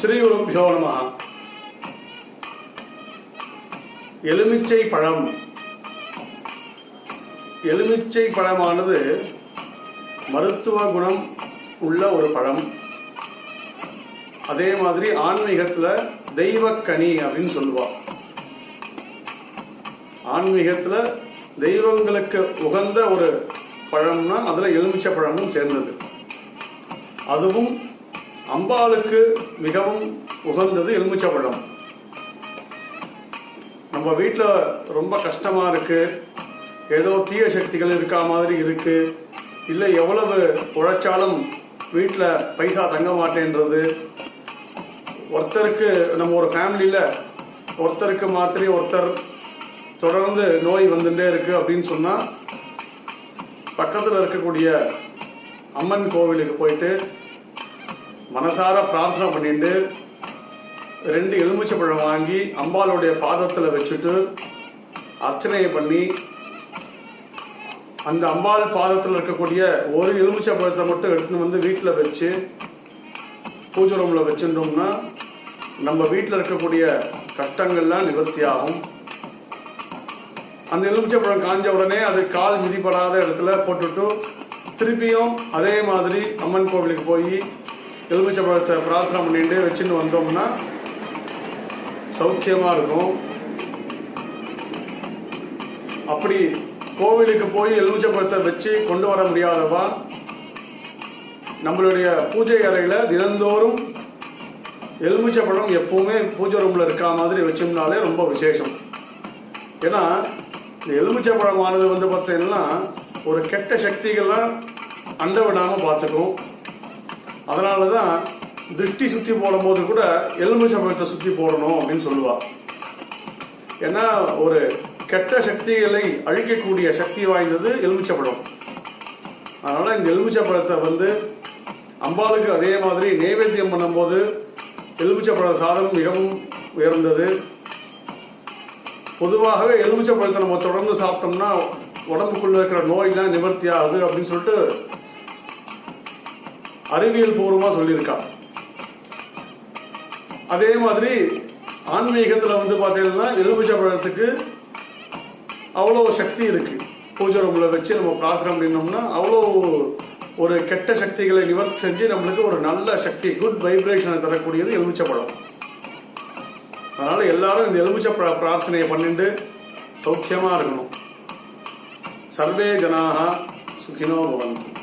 ஸ்ரீகுருபியோ நம. எலுமிச்சை பழம் எலுமிச்சை பழமானது மருத்துவ குணம் உள்ள ஒரு பழம். அதே மாதிரி ஆன்மீகத்தில் தெய்வக்கனி அப்படின்னு சொல்லுவா. ஆன்மீகத்தில் தெய்வங்களுக்கு உகந்த ஒரு பழம்னா அதில் எலுமிச்சை பழமும் சேர்ந்தது. அதுவும் அம்பாளுக்கு மிகவும் உகந்தது எலுமிச்சபழம் நம்ம வீட்டில் ரொம்ப கஷ்டமாக இருக்கு. ஏதோ தீய சக்திகள் இருக்கா மாதிரி இருக்கு. இல்லை எவ்வளவு உழைச்சாலும் வீட்டில் பைசா தங்க மாட்டேன்றது. ஒருத்தருக்கு நம்ம ஒரு ஃபேமிலியில் ஒருத்தருக்கு மாத்திரை ஒருத்தர் தொடர்ந்து நோய் வந்துட்டே இருக்குது அப்படின்னு சொன்னால் பக்கத்தில் இருக்கக்கூடிய அம்மன் கோவிலுக்கு போயிட்டு மனசார பிரார்த்தனை பண்ணிட்டு ரெண்டு எலுமிச்சை பழம் வாங்கி அம்பாளுடைய பாதத்தில் வச்சுட்டு அர்ச்சனையை பண்ணி அந்த அம்பாள் பாதத்தில் இருக்கக்கூடிய ஒரு எலுமிச்சை பழத்தை மட்டும் எடுத்துன்னு வந்து வீட்டில் வச்சு பூஜை ரூமில் வச்சுட்டோம்னா நம்ம வீட்டில் இருக்கக்கூடிய கஷ்டங்கள்லாம் நிவர்த்தி ஆகும் அந்த எலுமிச்சை பழம் காஞ்ச உடனே அது கால் மிதிப்படாத இடத்துல போட்டுட்டு திருப்பியும் அதே மாதிரி அம்மன் கோவிலுக்கு போய் எலுமிச்சை பழத்தை பிரார்த்தனை பண்ணிட்டு வச்சுன்னு வந்தோம்னா சௌக்கியமாக இருக்கும். அப்படி கோவிலுக்கு போய் எலுமிச்சை பழத்தை வச்சு கொண்டு வர முடியாதவா? நம்மளுடைய பூஜை அறையில் தினந்தோறும் எலுமிச்சை பழம் எப்பவுமே பூஜை ரூமில் இருக்கா மாதிரி வச்சோம்னாலே ரொம்ப விசேஷம். ஏன்னா இந்த எலுமிச்சை பழமானது வந்து பார்த்தீங்கன்னா ஒரு கெட்ட சக்திகள்லாம் அண்ட விடாமல் பார்த்துக்கும். அதனால தான் திருஷ்டி சுற்றி போடும்போது கூட எலுமிச்சை பழத்தை சுற்றி போடணும் அப்படின்னு சொல்லுவாள் ஏன்னா ஒரு கெட்ட சக்திகளை அழிக்கக்கூடிய சக்தி வாய்ந்தது எலுமிச்சை பழம் இந்த எலுமிச்சை பழத்தை வந்து அம்பாளுக்கு அதே மாதிரி நைவேத்தியம் பண்ணும்போது எலுமிச்சப்பழ சாதம் மிகவும் உயர்ந்தது. பொதுவாகவே எலுமிச்சை பழத்தை நம்ம தொடர்ந்து சாப்பிட்டோம்னா உடம்புக்குள்ளே இருக்கிற நோயெல்லாம் நிவர்த்தி ஆகுது அப்படின்னு சொல்லிட்டு அறிவியல் பூர்வமாக சொல்லியிருக்கா. அதே மாதிரி ஆன்மீகத்தில் வந்து பார்த்தீங்கன்னா எலுமிச்சை பழத்துக்கு அவ்வளோ சக்தி இருக்கு. பூஜை ரூமில் வச்சு நம்ம பிரார்த்தனை பண்ணினோம்னா அவ்வளோ ஒரு கெட்ட சக்திகளை நிவர்த்தி செஞ்சு நம்மளுக்கு ஒரு நல்ல சக்தி குட் வைப்ரேஷனை தரக்கூடியது எலுமிச்சை பழம் அதனால் எல்லாரும் இந்த எலுமிச்சை பழ பிரார்த்தனையை பண்ணிட்டு சௌக்கியமாக இருக்கணும். சர்வே ஜனாக சுகினோ பவந்து.